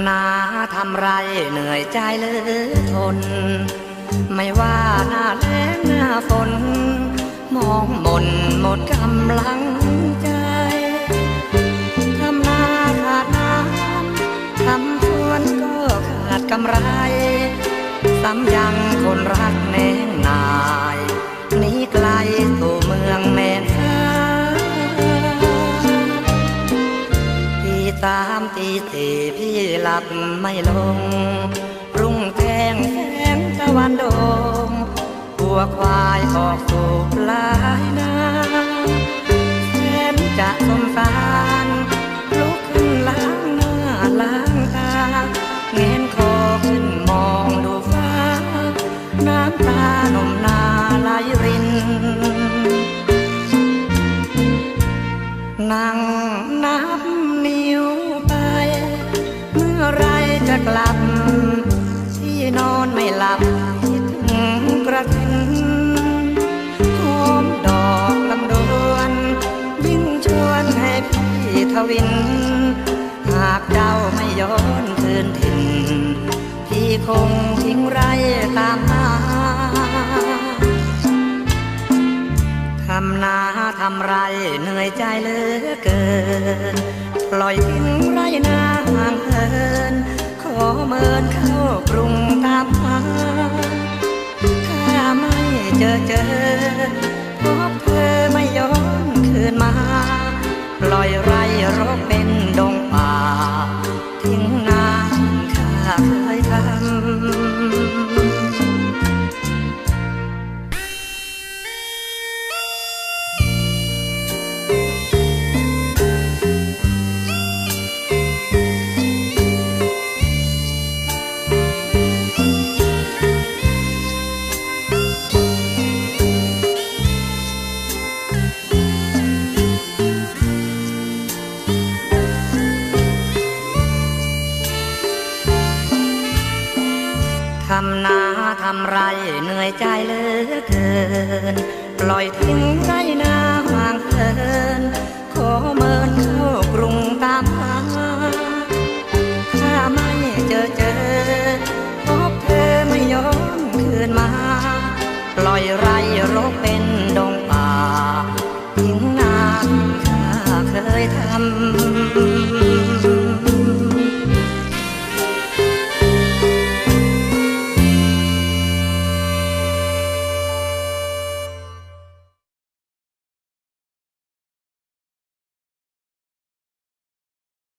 ำนาทำไรเหนื่อยใจเลือทน ไม่ว่าหน้าแล้งหน้าฝน มองมนหมดกำลังใจทำนาขาดน้ำทำสวนก็ขาดกำไรซ้ำยังคนรักแน่งนายหนีไกล สี่พี่หลับไม่ลง รุ่งแทงแสงตะวันโดงวัวควายออกสู่ปลายนาแสนจะสงสารลุกขึ้นล้างหน้าล้างตาเงนคอขึ้นมองดูฟ้า น้ำตานมนาไหลรินนั่งนับ จะกลับ ที่นอนไม่หลับคิดถึงกระทินหอมดอกลำดวนยิ่งชวนให้พี่ทวิน หากเจ้าไม่ย้อนคืนถิ่น พี่คงทิ้งไรตามหาทำนาทำไรเหนื่อยใจเหลือเกิน ปล่อยทิ้ง เมินเข้ากรุงตามหาถ้าไม่เจอเจอพบเธอไม่ย้อนคืนมาปล่อยไรรกเป็นดงป่า ทิ้งนาข้าเคยทำำนาทำไรเหนื่อยใจเหลือเกิน ปล่อยทิ้งไรนาห่างเหิน ขอเมินเข้ากรุงตามหาถ้าไม่เจอเจอพบเธอไม่ย้อนคืนมา ปล่อยไรรกเป็นดง